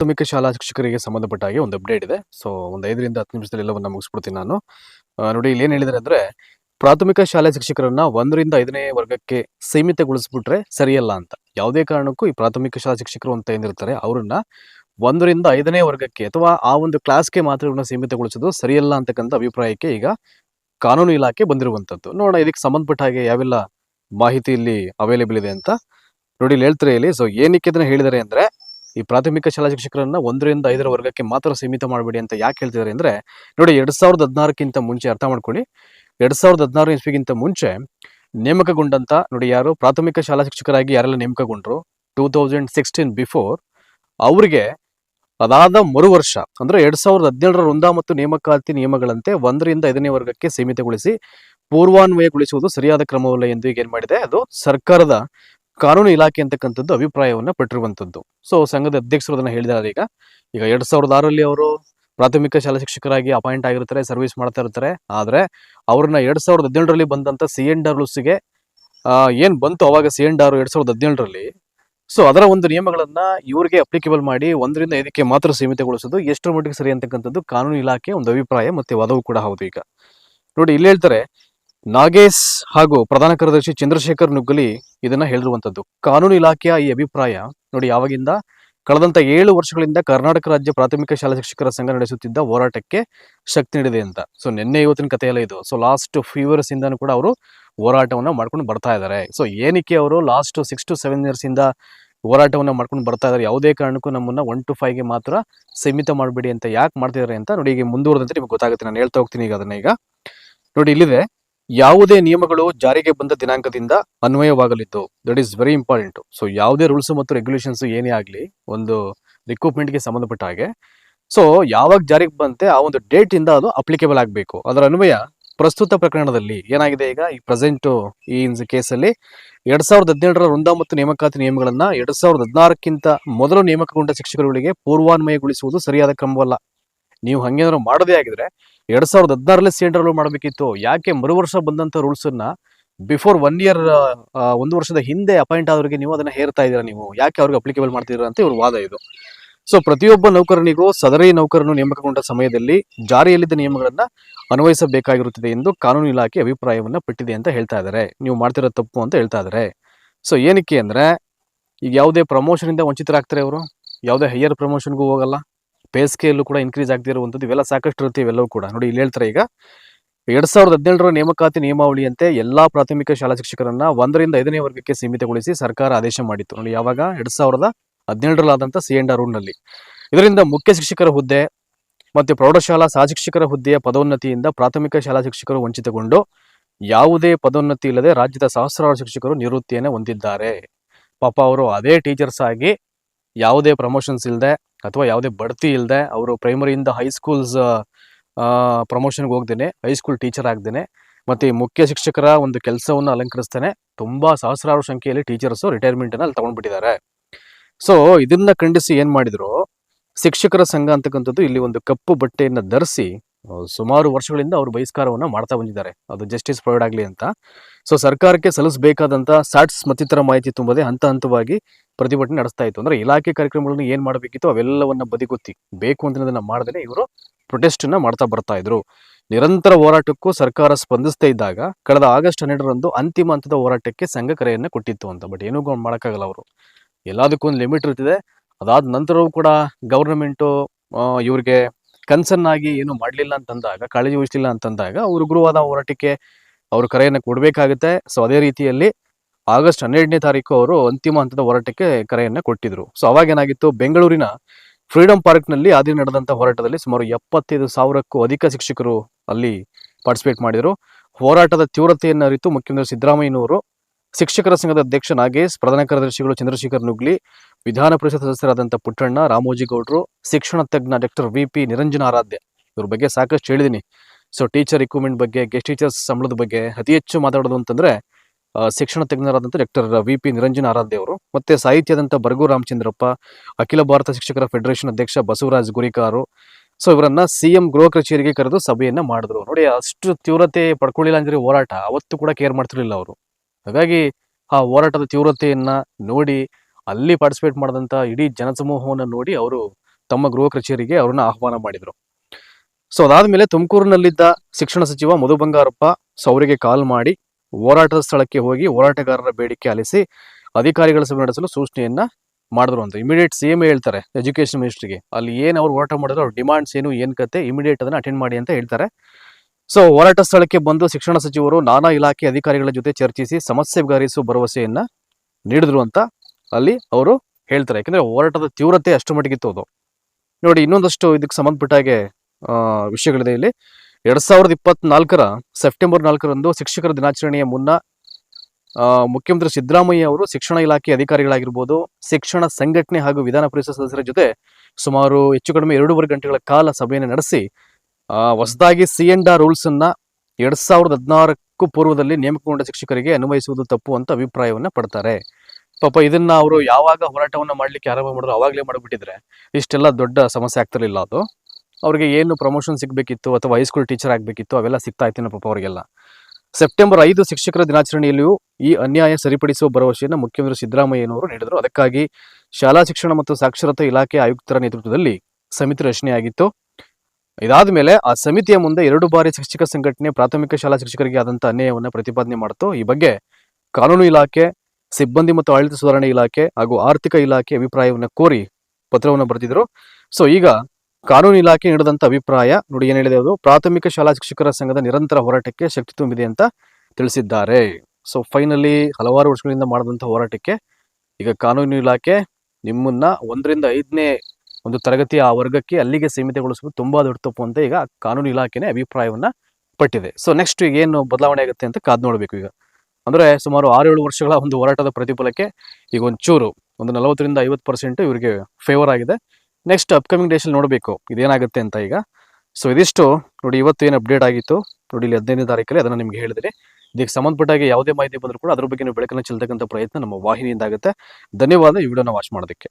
ಪ್ರಾಥಮಿಕ ಶಾಲಾ ಶಿಕ್ಷಕರಿಗೆ ಸಂಬಂಧಪಟ್ಟ ಹಾಗೆ ಒಂದು ಅಪ್ಡೇಟ್ ಇದೆ. ಸೊ ಒಂದು ಐದರಿಂದ ಹತ್ತು ನಿಮಿಷದಲ್ಲಿ ಎಲ್ಲವನ್ನ ಮುಗಿಸ್ಬಿಡ್ತೀನಿ ನಾನು. ನೋಡಿ ಇಲ್ಲಿ ಏನು ಹೇಳಿದ್ರೆ ಅಂದ್ರೆ, ಪ್ರಾಥಮಿಕ ಶಾಲೆ ಶಿಕ್ಷಕರನ್ನ ಒಂದರಿಂದ ಐದನೇ ವರ್ಗಕ್ಕೆ ಸೀಮಿತಗೊಳಿಸ್ಬಿಟ್ರೆ ಸರಿಯಲ್ಲ ಅಂತ. ಯಾವುದೇ ಕಾರಣಕ್ಕೂ ಈ ಪ್ರಾಥಮಿಕ ಶಾಲಾ ಶಿಕ್ಷಕರು ಅಂತ ಏನಿರ್ತಾರೆ, ಅವರನ್ನ ಒಂದರಿಂದ ಐದನೇ ವರ್ಗಕ್ಕೆ ಅಥವಾ ಆ ಒಂದು ಕ್ಲಾಸ್ಗೆ ಮಾತ್ರ ಇವ್ರನ್ನ ಸೀಮಿತಗೊಳಿಸೋದು ಸರಿಯಲ್ಲ ಅಂತಕ್ಕಂಥ ಅಭಿಪ್ರಾಯಕ್ಕೆ ಈಗ ಕಾನೂನು ಇಲಾಖೆ ಬಂದಿರುವಂಥದ್ದು ನೋಡೋಣ ಇದಕ್ಕೆ ಸಂಬಂಧಪಟ್ಟ ಹಾಗೆ ಯಾವೆಲ್ಲ ಮಾಹಿತಿ ಇಲ್ಲಿ ಅವೈಲೇಬಲ್ ಇದೆ ಅಂತ. ನೋಡಿ ಇಲ್ಲಿ ಹೇಳ್ತಾರೆ ಇಲ್ಲಿ ಸೊ ಏನಕ್ಕೆ ಇದನ್ನ ಹೇಳಿದ್ದಾರೆ ಅಂದ್ರೆ ಈ ಪ್ರಾಥಮಿಕ ಶಾಲಾ ಶಿಕ್ಷಕರನ್ನ ಒಂದರಿಂದ ಐದರ ವರ್ಗಕ್ಕೆ ಮಾತ್ರ ಸೀಮಿತ ಮಾಡಬೇಡಿ ಅಂತ ಯಾಕೆ ಹೇಳ್ತಿದ್ದಾರೆ ಅಂದ್ರೆ, ನೋಡಿ ಎರಡ್ ಸಾವಿರದ ಹದಿನಾರಕ್ಕಿಂತ ಮುಂಚೆ ಅರ್ಥ ಮಾಡ್ಕೊಳ್ಳಿ. ಎರಡ್ ಸಾವಿರದ ಹದಿನಾರು ಇಸ್ವಿಗಿಂತ ಮುಂಚೆ ನೇಮಕಗೊಂಡಂತ ನೋಡಿ ಯಾರು ಪ್ರಾಥಮಿಕ ಶಾಲಾ ಶಿಕ್ಷಕರಾಗಿ ಯಾರೆಲ್ಲ ನೇಮಕಗೊಂಡ್ರು? ಟೂ ತೌಸಂಡ್ ಸಿಕ್ಸ್ಟೀನ್ ಬಿಫೋರ್ ಅವ್ರಿಗೆ ಅದಾದ ಮರು ವರ್ಷ ಅಂದ್ರೆ ಎರಡ್ ಸಾವಿರದ ಹದಿನೇಳರ ವೃಂದ ಮತ್ತು ನೇಮಕಾತಿ ನಿಯಮಗಳಂತೆ ಒಂದರಿಂದ ಐದನೇ ವರ್ಗಕ್ಕೆ ಸೀಮಿತಗೊಳಿಸಿ ಪೂರ್ವಾನ್ವಯಗೊಳಿಸುವುದು ಸರಿಯಾದ ಕ್ರಮವಲ್ಲ ಎಂದು ಈಗ ಏನ್ ಮಾಡಿದೆ. ಅದು ಸರ್ಕಾರದ ಕಾನೂನು ಇಲಾಖೆ ಅಂತಕ್ಕಂಥದ್ದು ಅಭಿಪ್ರಾಯವನ್ನ ಪಟ್ಟಿರುವಂತದ್ದು ಸೊ ಸಂಘದ ಅಧ್ಯಕ್ಷರು ಅದನ್ನ ಹೇಳಿದ್ದಾರೆ ಈಗ. ಈಗ ಎರಡ್ ಸಾವಿರದ ಆರಲ್ಲಿ ಅವರು ಪ್ರಾಥಮಿಕ ಶಾಲಾ ಶಿಕ್ಷಕರಾಗಿ ಅಪಾಯಿಂಟ್ ಆಗಿರ್ತಾರೆ ಸರ್ವಿಸ್ ಮಾಡ್ತಾ ಇರ್ತಾರೆ. ಆದ್ರೆ ಅವ್ರನ್ನ ಎರಡ್ ಸಾವಿರದ ಹದಿನೇಳರಲ್ಲಿ ಬಂದಂತ ಸಿ ಎನ್ ರೂಲ್ಸ್ಗೆ ಏನ್ ಬಂತು ಅವಾಗ ಸಿ ಎನ್ ಡಾರ್ ಎರಡ್ ಸಾವಿರದ ಹದಿನೇಳರಲ್ಲಿ? ಸೊ ಅದರ ಒಂದು ನಿಯಮಗಳನ್ನ ಇವರಿಗೆ ಅಪ್ಲಿಕೇಬಲ್ ಮಾಡಿ ಒಂದರಿಂದ ಐದಕ್ಕೆ ಮಾತ್ರ ಸೀಮಿತಗೊಳಿಸೋದು ಎಷ್ಟರ ಮಟ್ಟಿಗೆ ಸರಿ ಅಂತಕ್ಕಂಥದ್ದು ಕಾನೂನು ಇಲಾಖೆ ಒಂದು ಅಭಿಪ್ರಾಯ ಮತ್ತೆ ವಾದವು ಕೂಡ ಹೌದು ಈಗ. ನೋಡಿ, ಇಲ್ಲಿ ಹೇಳ್ತಾರೆ ನಾಗೇಶ್ ಹಾಗೂ ಪ್ರಧಾನ ಕಾರ್ಯದರ್ಶಿ ಚಂದ್ರಶೇಖರ್ ನುಗ್ಗಲಿ ಇದನ್ನ ಹೇಳಿರುವಂತದ್ದು. ಕಾನೂನು ಇಲಾಖೆಯ ಈ ಅಭಿಪ್ರಾಯ ನೋಡಿ ಯಾವಾಗಿಂದ ಕಳೆದಂತ ಏಳು ವರ್ಷಗಳಿಂದ ಕರ್ನಾಟಕ ರಾಜ್ಯ ಪ್ರಾಥಮಿಕ ಶಾಲಾ ಶಿಕ್ಷಕರ ಸಂಘ ನಡೆಸುತ್ತಿದ್ದ ಹೋರಾಟಕ್ಕೆ ಶಕ್ತಿ ನೀಡಿದೆ ಅಂತ. ಸೊ ನಿನ್ನೆ ಇವತ್ತಿನ ಕಥೆ ಎಲ್ಲ ಇದು ಸೊ ಲಾಸ್ಟ್ ಫ್ಯೂ ಇಯರ್ಸ್ ಕೂಡ ಅವರು ಹೋರಾಟವನ್ನ ಮಾಡ್ಕೊಂಡು ಬರ್ತಾ ಇದ್ದಾರೆ. ಸೊ ಏನಕ್ಕೆ ಅವರು last six to seven years ಇಂದ ಹೋರಾಟವನ್ನ ಮಾಡ್ಕೊಂಡು ಬರ್ತಾ ಇದ್ದಾರೆ? ಯಾವುದೇ ಕಾರಣಕ್ಕೂ ನಮ್ಮನ್ನ ಒನ್ ಟು ಫೈವ್ಗೆ ಮಾತ್ರ ಸೀಮಿತ ಮಾಡಬೇಡಿ ಅಂತ ಯಾಕೆ ಮಾಡ್ತಿದ್ದಾರೆ ಅಂತ ನೋಡಿ ಈಗ ಮುಂದುವರೆದಂತೆ ನಿಮ್ಗೆ ಗೊತ್ತಾಗುತ್ತೆ. ನಾನು ಹೇಳ್ತಾ ಹೋಗ್ತೀನಿ ಈಗ ಅದನ್ನ ಈಗ. ನೋಡಿ ಇಲ್ಲಿದೆ. ಯಾವುದೇ ನಿಯಮಗಳು ಜಾರಿಗೆ ಬಂದ ದಿನಾಂಕದಿಂದ ಅನ್ವಯವಾಗಲಿದ್ದು that is very important so ಯಾವುದೇ ರೂಲ್ಸ್ ಮತ್ತು ರೆಗ್ಯುಲೇಷನ್ಸ್ ಏನೇ ಆಗಲಿ, ಒಂದು ರಿಕ್ರೂಟ್ಮೆಂಟ್ಗೆ ಸಂಬಂಧಪಟ್ಟ ಹಾಗೆ. ಸೊ ಯಾವಾಗ ಜಾರಿಗೆ ಬಂತೆ, ಆ ಒಂದು ಡೇಟ್ ಇಂದ ಅದು ಅಪ್ಲಿಕೇಬಲ್ ಆಗಬೇಕು. ಅದರ ಅನ್ವಯ ಪ್ರಸ್ತುತ ಪ್ರಕರಣದಲ್ಲಿ ಏನಾಗಿದೆ ಈಗ, ಈ ಪ್ರೆಸೆಂಟ್ ಈ ಕೇಸಲ್ಲಿ ಎರಡ್ ಸಾವಿರದ ಹದಿನೇಳರ ವೃಂದ ಮತ್ತು ನೇಮಕಾತಿ ನಿಯಮಗಳನ್ನ ಎರಡ್ ಸಾವಿರದ ಹದಿನಾರಕ್ಕಿಂತ ಮೊದಲು ನೇಮಕಗೊಂಡ ಶಿಕ್ಷಕರುಗಳಿಗೆ ಪೂರ್ವಾನ್ವಯಗೊಳಿಸುವುದು ಸರಿಯಾದ ಕ್ರಮವಲ್ಲ. ನೀವು ಹಂಗೇನಾದ್ರು ಮಾಡದೇ ಆಗಿದ್ರೆ ಎರಡ್ ಸಾವಿರದ ಹದಿನಾರಲ್ಲೇ ಸಿ ಮಾಡಬೇಕಿತ್ತು. ಯಾಕೆ ಮರು ವರ್ಷ ಬಂದಂತ ರೂಲ್ಸ್ ಅನ್ನ ಬಿಫೋರ್ ಒನ್ ಇಯರ್ ಒಂದು ವರ್ಷದ ಹಿಂದೆ ಅಪಾಯಿಂಟ್ ಆದವರಿಗೆ ನೀವು ಅದನ್ನ ಹೇರ್ತಾ ಇದ್ದೀರಾ ನೀವು? ಯಾಕೆ ಅವ್ರಿಗೆ ಅಪ್ಲಿಕೇಬಲ್ ಮಾಡ್ತಿದ್ದೀರಾ ಅಂತ ಇವ್ರ ವಾದ ಇದು. ಸೊ ಪ್ರತಿಯೊಬ್ಬ ನೌಕರನಿಗೂ ಸದರಿ ನೌಕರನು ನೇಮಕಗೊಂಡ ಸಮಯದಲ್ಲಿ ಜಾರಿಯಲ್ಲಿದ್ದ ನಿಯಮಗಳನ್ನ ಅನ್ವಯಿಸಬೇಕಾಗಿರುತ್ತದೆ ಎಂದು ಕಾನೂನು ಇಲಾಖೆ ಅಭಿಪ್ರಾಯವನ್ನ ಪಟ್ಟಿದೆ ಅಂತ ಹೇಳ್ತಾ ಇದ್ದಾರೆ ನೀವು ಮಾಡ್ತಿರೋ ತಪ್ಪು ಅಂತ ಹೇಳ್ತಾ ಇದ್ದಾರೆ ಸೊ ಏನಕ್ಕೆ ಅಂದ್ರೆ ಈಗ ಯಾವುದೇ ಪ್ರಮೋಷನ್ ಇಂದ ವಂಚಿತರಾಗ್ತಾರೆ ಅವರು? ಯಾವುದೇ ಹೈಯರ್ ಪ್ರಮೋಷನ್ಗೂ ಹೋಗಲ್ಲ. ಪೇ ಕೂಡ ಇನ್ಕ್ರೀಸ್ ಆಗ್ತಿರುವಂಥದ್ದು ಇವೆಲ್ಲ ಸಾಕಷ್ಟು ಇರುತ್ತೆ ಇವೆಲ್ಲವೂ ಕೂಡ. ನೋಡಿ ಇಲ್ಲಿ ಹೇಳ್ತಾರೆ ಈಗ, ಎರಡ್ ಸಾವಿರದ ಹದಿನೇಳರ ನೇಮಕಾತಿ ನಿಯಮಾವಳಿಯಂತೆ ಎಲ್ಲಾ ಪ್ರಾಥಮಿಕ ಶಾಲಾ ಶಿಕ್ಷಕರನ್ನ ಒಂದರಿಂದ ಐದನೇ ವರ್ಗಕ್ಕೆ ಸೀಮಿತಗೊಳಿಸಿ ಸರ್ಕಾರ ಆದೇಶ ಮಾಡಿತ್ತು. ನೋಡಿ ಯಾವಾಗ? ಎರಡ್ ಸಾವಿರದ ಹದಿನೇಳರಲ್ಲಾದಂಥ ಸಿ ಎಂಡ್ ಆರ್ನಲ್ಲಿ. ಇದರಿಂದ ಮುಖ್ಯ ಶಿಕ್ಷಕರ ಹುದ್ದೆ ಮತ್ತೆ ಪ್ರೌಢಶಾಲಾ ಸಹಶಿಕ್ಷಕರ ಹುದ್ದೆಯ ಪದೋನ್ನತಿಯಿಂದ ಪ್ರಾಥಮಿಕ ಶಾಲಾ ಶಿಕ್ಷಕರು ವಂಚಿತಗೊಂಡು ಯಾವುದೇ ಪದೋನ್ನತಿ ಇಲ್ಲದೆ ರಾಜ್ಯದ ಸಹಸ್ರಾರು ಶಿಕ್ಷಕರು ನಿವೃತ್ತಿಯನ್ನು ಹೊಂದಿದ್ದಾರೆ. ಪಾಪ ಅವರು ಅದೇ ಟೀಚರ್ಸ್ ಆಗಿ ಯಾವುದೇ ಪ್ರಮೋಷನ್ಸ್ ಇಲ್ಲದೆ ಅಥವಾ ಯಾವುದೇ ಬಡ್ತಿ ಇಲ್ಲದೆ ಅವರು ಪ್ರೈಮರಿಯಿಂದ ಹೈಸ್ಕೂಲ್ಸ್ ಪ್ರಮೋಷನ್ಗೆ ಹೋಗ್ದೇನೆ ಹೈಸ್ಕೂಲ್ ಟೀಚರ್ ಆಗ್ದೇನೆ ಮತ್ತೆ ಈ ಮುಖ್ಯ ಶಿಕ್ಷಕರ ಒಂದು ಕೆಲಸವನ್ನು ಅಲಂಕರಿಸ್ತಾನೆ, ತುಂಬ ಸಹಸ್ರಾರು ಸಂಖ್ಯೆಯಲ್ಲಿ ಟೀಚರ್ಸ್ ರಿಟೈರ್ಮೆಂಟ್ ಅನ್ನ ಅಲ್ಲಿ ತೊಗೊಂಡ್ಬಿಟ್ಟಿದ್ದಾರೆ. ಸೊ ಇದನ್ನ ಖಂಡಿಸಿ ಏನು ಮಾಡಿದ್ರು, ಶಿಕ್ಷಕರ ಸಂಘ ಅಂತಕ್ಕಂಥದ್ದು ಇಲ್ಲಿ ಒಂದು ಕಪ್ಪು ಬಟ್ಟೆಯನ್ನ ಧರಿಸಿ ಸುಮಾರು ವರ್ಷಗಳಿಂದ ಅವರು ಬಹಿಷ್ಕಾರವನ್ನ ಮಾಡ್ತಾ ಬಂದಿದ್ದಾರೆ. ಅದು ಜಸ್ಟಿಸ್ ಪ್ರೊವೈಡ್ ಆಗಲಿ ಅಂತ. ಸೊ ಸರ್ಕಾರಕ್ಕೆ ಸಲ್ಲಿಸಬೇಕಾದಂತ ಸಾಟ್ಸ್ ಮತ್ತಿತರ ಮಾಹಿತಿ ತುಂಬದೆ ಹಂತ ಹಂತವಾಗಿ ಪ್ರತಿಭಟನೆ ನಡೆಸ್ತಾ ಇತ್ತು. ಅಂದ್ರೆ ಇಲಾಖೆ ಕಾರ್ಯಕ್ರಮಗಳನ್ನು ಏನ್ ಮಾಡಬೇಕಿತ್ತು ಅವೆಲ್ಲವನ್ನ ಬದಿಗೊತ್ತಿ, ಬೇಕು ಅಂತ ಅದನ್ನ ಮಾಡದೇ ಇವರು ಪ್ರೊಟೆಸ್ಟ್ ಅನ್ನ ಮಾಡ್ತಾ ಬರ್ತಾ ಇದ್ರು. ನಿರಂತರ ಹೋರಾಟಕ್ಕೂ ಸರ್ಕಾರ ಸ್ಪಂದಿಸ್ತಾ ಇದ್ದಾಗ ಕಳೆದ ಆಗಸ್ಟ್ ಹನ್ನೆರಡರಂದು ಅಂತಿಮ ಹಂತದ ಹೋರಾಟಕ್ಕೆ ಸಂಘ ಕರೆಯನ್ನ ಕೊಟ್ಟಿತ್ತು ಅಂತ. ಬಟ್ ಏನೂ ಮಾಡೋಕ್ಕಾಗಲ್ಲ ಅವರು. ಎಲ್ಲದಕ್ಕೂ ಒಂದು ಲಿಮಿಟ್ ಇರ್ತಿದೆ. ಅದಾದ ನಂತರವೂ ಕೂಡ ಗವರ್ನಮೆಂಟು ಇವ್ರಿಗೆ ಕನ್ಸರ್ನ್ ಆಗಿ ಏನು ಮಾಡಲಿಲ್ಲ ಅಂತಂದಾಗ, ಕಾಳಜಿ ವಹಿಸಲಿಲ್ಲ ಅಂತಂದಾಗ ಅವರು ಉಗ್ರವಾದ ಹೋರಾಟಕ್ಕೆ ಅವರು ಕರೆಯನ್ನು ಕೊಡಬೇಕಾಗುತ್ತೆ. ಸೊ ಅದೇ ರೀತಿಯಲ್ಲಿ ಆಗಸ್ಟ್ ಹನ್ನೆರಡನೇ ತಾರೀಕು ಅವರು ಅಂತಿಮ ಹಂತದ ಹೋರಾಟಕ್ಕೆ ಕರೆಯನ್ನು ಕೊಟ್ಟಿದ್ರು. ಸೊ ಅವಾಗ ಏನಾಗಿತ್ತು? ಬೆಂಗಳೂರಿನ ಫ್ರೀಡಂ ಪಾರ್ಕ್ನಲ್ಲಿ ಆದಿ ನಡೆದಂಥ ಹೋರಾಟದಲ್ಲಿ ಸುಮಾರು ಎಪ್ಪತ್ತೈದು ಸಾವಿರಕ್ಕೂ ಅಧಿಕ ಶಿಕ್ಷಕರು ಅಲ್ಲಿ ಪಾರ್ಟಿಸಿಪೇಟ್ ಮಾಡಿದರು. ಹೋರಾಟದ ತೀವ್ರತೆಯನ್ನು ಅರಿತು ಮುಖ್ಯಮಂತ್ರಿ ಸಿದ್ದರಾಮಯ್ಯನವರು ಶಿಕ್ಷಕರ ಸಂಘದ ಅಧ್ಯಕ್ಷ ನಾಗೇಶ್ ಪ್ರಧಾನ ಕಾರ್ಯದರ್ಶಿಗಳು ಚಂದ್ರಶೇಖರ್ ನುಗ್ಲಿ ವಿಧಾನ ಪರಿಷತ್ ಸದಸ್ಯರಾದಂಥ ಪುಟ್ಟಣ್ಣ ರಾಮೋಜಿಗೌಡರು ಶಿಕ್ಷಣ ತಜ್ಞ doctor V P Niranjana Aradhya. ಇವ್ರ ಬಗ್ಗೆ ಸಾಕಷ್ಟು ಹೇಳಿದ್ದೀನಿ ಸೊ ಟೀಚರ್ ರಿಕ್ರೂಟ್ಮೆಂಟ್ ಬಗ್ಗೆ ಗೆಸ್ಟ್ ಟೀಚರ್ಸ್ ಸಂಬಳದ ಬಗ್ಗೆ ಅತಿ ಹೆಚ್ಚು ಮಾತಾಡೋದು ಅಂತಂದ್ರೆ ಶಿಕ್ಷಣ ತಜ್ಞರಾದಂಥ doctor V P Niranjana Aradhya ಅವರು ಮತ್ತೆ ಸಾಹಿತ್ಯದಂತ ಬರ್ಗು ರಾಮಚಂದ್ರಪ್ಪ, ಅಖಿಲ ಭಾರತ ಶಿಕ್ಷಕರ ಫೆಡರೇಷನ್ ಅಧ್ಯಕ್ಷ ಬಸವರಾಜ್ ಗುರಿಕಾರು. ಸೊ ಇವರನ್ನ ಸಿಎಂ ಗೃಹ ಕಚೇರಿಗೆ ಕರೆದು ಸಭೆಯನ್ನ ಮಾಡಿದ್ರು. ನೋಡಿ, ಅಷ್ಟು ತೀವ್ರತೆ ಪಡ್ಕೊಳ್ಳಿಲ್ಲ ಅಂದ್ರೆ ಹೋರಾಟ. ಅವತ್ತು ಕೂಡ ಕೇರ್ ಮಾಡ್ತಿರ್ಲಿಲ್ಲ ಅವರು. ಹಾಗಾಗಿ ಆ ಹೋರಾಟದ ತೀವ್ರತೆಯನ್ನ ನೋಡಿ ಅಲ್ಲಿ ಪಾರ್ಟಿಸಿಪೇಟ್ ಮಾಡಿದಂತ ಇಡೀ ಜನಸಮೂಹವನ್ನು ನೋಡಿ ಅವರು ತಮ್ಮ ಗೃಹ ಕಚೇರಿಗೆ ಅವ್ರನ್ನ ಆಹ್ವಾನ ಮಾಡಿದ್ರು. ಸೊ ಅದಾದ್ಮೇಲೆ ತುಮಕೂರಿನಲ್ಲಿದ್ದ ಶಿಕ್ಷಣ ಸಚಿವ ಮಧು ಬಂಗಾರಪ್ಪ ಸೌರಿಗೆ ಕಾಲ್ ಮಾಡಿ ಹೋರಾಟದ ಸ್ಥಳಕ್ಕೆ ಹೋಗಿ ಹೋರಾಟಗಾರರ ಬೇಡಿಕೆ ಆಲಿಸಿ ಅಧಿಕಾರಿಗಳ ಸಭೆ ನಡೆಸಲು ಸೂಚನೆಯನ್ನ ಮಾಡಿದ್ರು ಅಂತ. ಇಮಿಡಿಯೇಟ್ ಸಿ ಹೇಳ್ತಾರೆ ಎಜುಕೇಶನ್ ಮಿನಿಸ್ಟ್ರಿಗೆ ಅಲ್ಲಿ ಏನು ಅವ್ರು ಹೋರಾಟ ಮಾಡಿದ್ರು, ಅವ್ರ ಡಿಮಾಂಡ್ಸ್ ಏನು, ಏನ್ ಕತೆ ಇಮಿಡಿಯೇಟ್ ಅದನ್ನ ಅಟೆಂಡ್ ಮಾಡಿ ಅಂತ ಹೇಳ್ತಾರೆ. ಸೊ ಹೋರಾಟ ಸ್ಥಳಕ್ಕೆ ಬಂದು ಶಿಕ್ಷಣ ಸಚಿವರು ನಾನಾ ಇಲಾಖೆ ಅಧಿಕಾರಿಗಳ ಜೊತೆ ಚರ್ಚಿಸಿ ಸಮಸ್ಯೆ ಬಗೆಹರಿಸುವ ಭರವಸೆಯನ್ನ ನೀಡಿದ್ರು ಅಂತ ಅಲ್ಲಿ ಅವರು ಹೇಳ್ತಾರೆ. ಯಾಕಂದ್ರೆ ಹೋರಾಟದ ತೀವ್ರತೆ ಅಷ್ಟು ಮಟ್ಟಿಗಿತ್ತು ಅದು. ನೋಡಿ, ಇನ್ನೊಂದಷ್ಟು ಇದಕ್ಕೆ ಸಂಬಂಧಪಟ್ಟ ಹಾಗೆ ವಿಷಯಗಳಿದೆ ಇಲ್ಲಿ. ಎರಡ್ ಸಾವಿರದ ಇಪ್ಪತ್ನಾಲ್ಕರ, ಸೆಪ್ಟೆಂಬರ್ ನಾಲ್ಕರಂದು ಶಿಕ್ಷಕರ ದಿನಾಚರಣೆಯ ಮುನ್ನ ಮುಖ್ಯಮಂತ್ರಿ ಸಿದ್ದರಾಮಯ್ಯ ಅವರು ಶಿಕ್ಷಣ ಇಲಾಖೆ ಅಧಿಕಾರಿಗಳಾಗಿರ್ಬೋದು, ಶಿಕ್ಷಣ ಸಂಘಟನೆ ಹಾಗೂ ವಿಧಾನ ಪರಿಷತ್ ಸದಸ್ಯರ ಜೊತೆ ಸುಮಾರು ಹೆಚ್ಚು ಕಡಿಮೆ ಎರಡೂವರೆ ಗಂಟೆಗಳ ಕಾಲ ಸಭೆಯನ್ನು ನಡೆಸಿ ಹೊಸದಾಗಿ ಸಿ ಎನ್ ಡಾ ರೂಲ್ಸ್ ಅನ್ನ ಎರಡ್ ಸಾವಿರದ ಹದಿನಾರಕ್ಕೂ ಪೂರ್ವದಲ್ಲಿ ನೇಮಕಗೊಂಡ ಶಿಕ್ಷಕರಿಗೆ ಅನ್ವಯಿಸುವುದು ತಪ್ಪು ಅಂತ ಅಭಿಪ್ರಾಯವನ್ನ ಪಡ್ತಾರೆ. ಪಾಪ ಇದನ್ನ ಅವರು ಯಾವಾಗ ಹೋರಾಟವನ್ನ ಮಾಡ್ಲಿಕ್ಕೆ ಆರಂಭ ಮಾಡಿದ್ರು ಅವಾಗಲೇ ಮಾಡಿಬಿಟ್ಟಿದ್ರೆ, ಇಷ್ಟೆಲ್ಲ ದೊಡ್ಡ ಸಮಸ್ಯೆ ಆಗ್ತಿರ್ಲಿಲ್ಲ ಅದು. ಅವ್ರಿಗೆ ಏನು ಪ್ರಮೋಷನ್ ಸಿಗಬೇಕಿತ್ತು ಅಥವಾ ಹೈಸ್ಕೂಲ್ ಟೀಚರ್ ಆಗಬೇಕಿತ್ತು, ಅವೆಲ್ಲ ಸಿಗ್ತಾ ಇತ್ತು ಪಾಪ ಅವರಿಗೆಲ್ಲ. ಸೆಪ್ಟೆಂಬರ್ ಐದು ಶಿಕ್ಷಕರ ದಿನಾಚರಣೆಯಲ್ಲಿಯೂ ಈ ಅನ್ಯಾಯ ಸರಿಪಡಿಸುವ ಭರವಸೆಯನ್ನು ಮುಖ್ಯಮಂತ್ರಿ ಸಿದ್ದರಾಮಯ್ಯನವರು ನೀಡಿದರು. ಅದಕ್ಕಾಗಿ ಶಾಲಾ ಶಿಕ್ಷಣ ಮತ್ತು ಸಾಕ್ಷರತಾ ಇಲಾಖೆ ಆಯುಕ್ತರ ನೇತೃತ್ವದಲ್ಲಿ ಸಮಿತಿ ರಚನೆಯಾಗಿತ್ತು. ಇದಾದ ಮೇಲೆ ಆ ಸಮಿತಿಯ ಮುಂದೆ ಎರಡು ಬಾರಿ ಶಿಕ್ಷಕ ಸಂಘಟನೆ ಪ್ರಾಥಮಿಕ ಶಾಲಾ ಶಿಕ್ಷಕರಿಗೆ ಆದಂತಹ ಅನ್ಯಾಯವನ್ನು ಪ್ರತಿಪಾದನೆ ಮಾಡಿತು. ಈ ಬಗ್ಗೆ ಕಾನೂನು ಇಲಾಖೆ ಸಿಬ್ಬಂದಿ ಮತ್ತು ಆಡಳಿತ ಸುಧಾರಣೆ ಇಲಾಖೆ ಹಾಗೂ ಆರ್ಥಿಕ ಇಲಾಖೆ ಅಭಿಪ್ರಾಯವನ್ನು ಕೋರಿ ಪತ್ರವನ್ನು ಬರೆದಿದ್ರು. ಸೊ ಈಗ ಕಾನೂನು ಇಲಾಖೆ ನೀಡಿದಂತ ಅಭಿಪ್ರಾಯ, ನೋಡಿ ಏನ್ ಹೇಳಿದೆ ಅದು, ಪ್ರಾಥಮಿಕ ಶಾಲಾ ಶಿಕ್ಷಕರ ಸಂಘದ ನಿರಂತರ ಹೋರಾಟಕ್ಕೆ ಶಕ್ತಿ ತುಂಬಿದೆ ಅಂತ ತಿಳಿಸಿದ್ದಾರೆ. ಸೊ ಫೈನಲಿ ಹಲವಾರು ವರ್ಷಗಳಿಂದ ಮಾಡಿದಂಥ ಹೋರಾಟಕ್ಕೆ ಈಗ ಕಾನೂನು ಇಲಾಖೆ ನಿಮ್ಮನ್ನ ಒಂದರಿಂದ ಐದನೇ ಒಂದು ತರಗತಿಯ ಆ ವರ್ಗಕ್ಕೆ ಅಲ್ಲಿಗೆ ಸೀಮಿತಗೊಳಿಸುವುದು ತುಂಬಾ ದೊಡ್ಡ ತಪ್ಪು ಅಂತ ಈಗ ಕಾನೂನು ಇಲಾಖೆನೇ ಅಭಿಪ್ರಾಯವನ್ನ ಪಟ್ಟಿದೆ. ಸೊ ನೆಕ್ಸ್ಟ್ ಈಗ ಏನು ಬದಲಾವಣೆ ಆಗುತ್ತೆ ಅಂತ ಕಾದ್ ನೋಡ್ಬೇಕು ಈಗ. ಅಂದ್ರೆ ಸುಮಾರು ಆರೇಳು ವರ್ಷಗಳ ಒಂದು ಹೋರಾಟದ ಪ್ರತಿಫಲಕ್ಕೆ ಈಗ ಒಂಚೂರು ಒಂದು ನಲವತ್ತರಿಂದ ಐವತ್ತು ಪರ್ಸೆಂಟ್ ಇವರಿಗೆ ಫೇವರ್ ಆಗಿದೆ. ನೆಕ್ಸ್ಟ್ ಅಪ್ಕಮಿಂಗ್ ಡೇಸಲ್ಲಿ ನೋಡಬೇಕು ಇದೇನಾಗುತ್ತೆ ಅಂತ ಈಗ. ಸೊ ಇದಿಷ್ಟು ನೋಡಿ ಇವತ್ತು ಏನು ಅಪ್ಡೇಟ್ ಆಗಿತ್ತು. ನೋಡಿ ಇಲ್ಲಿ ಹದಿನೈದನೇ ತಾರೀಕಲ್ಲಿ ಅದನ್ನು ನಿಮಗೆ ಹೇಳಿದ್ರೆ. ಇದಕ್ಕೆ ಸಂಬಂಧಪಟ್ಟಾಗಿ ಯಾವುದೇ ಮಾಹಿತಿ ಬಂದರೂ ಕೂಡ ಅದ್ರ ಬಗ್ಗೆ ನೀವು ಬೆಳಕನ್ನು ಚೆಲ್ತಕ್ಕಂಥ ಪ್ರಯತ್ನ ನಮ್ಮ ವಾಹಿನಿಯಿಂದ ಆಗುತ್ತೆ ಧನ್ಯವಾದ. ಈ ವಿಡಿಯೋನ ವಾಚ್ ಮಾಡೋದಕ್ಕೆ.